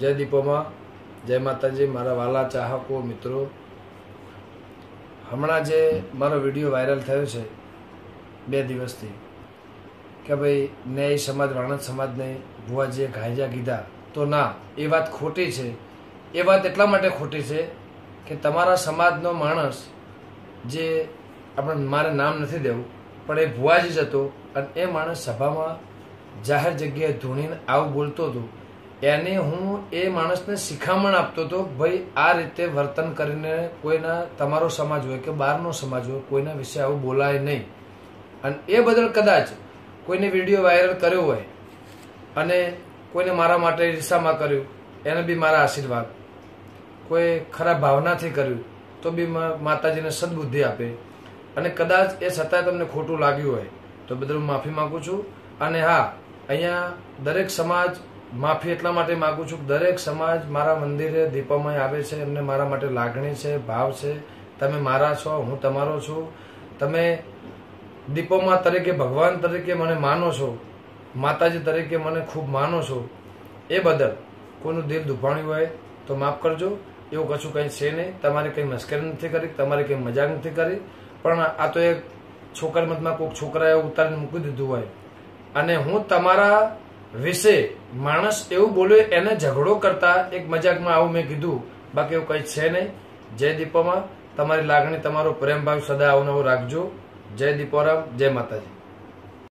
જય દીપોમાં. જય માતાજી, મારા વાલા ચાહકો, મિત્રો. હમણાં જે મારો વીડિયો વાયરલ થયો છે, બે દિવસથી, કે ભાઈ ન્યાય સમાજ વાણંદ સમાજને ભુવાજીએ ઘાયજા કીધા, તો ના, એ વાત ખોટી છે. એ વાત એટલા માટે ખોટી છે કે તમારા સમાજનો માણસ જે આપણે મારે નામ નથી દેવું, પણ એ ભુવાજી જ હતો અને એ માણસ સભામાં જાહેર જગ્યાએ ધૂણીને આવું બોલતો હતો. એને હું એ માણસને શિખામણ આપતો હતો, ભાઈ, આ રીતે વર્તન કરીને કોઈના, તમારો સમાજ હોય કે બહારનો સમાજ હોય, કોઈના વિશે આવું બોલાય નહીં. અને એ બદલ કદાચ કોઈને વીડિયો વાયરલ કર્યો હોય અને કોઈને મારા માટે રિસામાં કર્યું, એને બી મારા આશીર્વાદ. કોઈ ખરાબ ભાવનાથી કર્યું, તો બી માતાજીને સદબુદ્ધિ આપે. અને કદાચ એ છતાંય તમને ખોટું લાગ્યું હોય, તો બદલ હું માફી માંગુ છું. અને હા, અહીંયા દરેક સમાજ માફી એટલા માટે માગું છું કે દરેક સમાજ મારા મંદિરે દીપોમય આવે છે, એમને મારા માટે લાગણી છે, ભાવ છે. તમે મારા છો, હું તમારો છું. તમે દીપોમાં તરીકે, ભગવાન તરીકે મને માનો છો, માતાજી તરીકે મને ખૂબ માનો છો. એ બદલ કોઈનું દિલ દુભાણ્યું હોય તો માફ કરજો. એવું કશું કંઈ છે નહીં. તમારે કંઈ મશ્કરી નથી કરી, તમારે કંઈ મજાક નથી કરી. પણ આ તો એક છોકરા મતમાં કોઈક છોકરાએ ઉતારીને મૂકી દીધું હોય. અને હું તમારા વિશે માણસ એવું બોલ્યો એને ઝઘડો કરતા એક મજાકમાં આવું મેં કીધું. બાકી એવું કંઈ છે નહીં. જય દીપોમાં, તમારી લાગણી, તમારો પ્રેમભાવ સદા આવું રાખજો. જય દીપોરામ, જય માતાજી.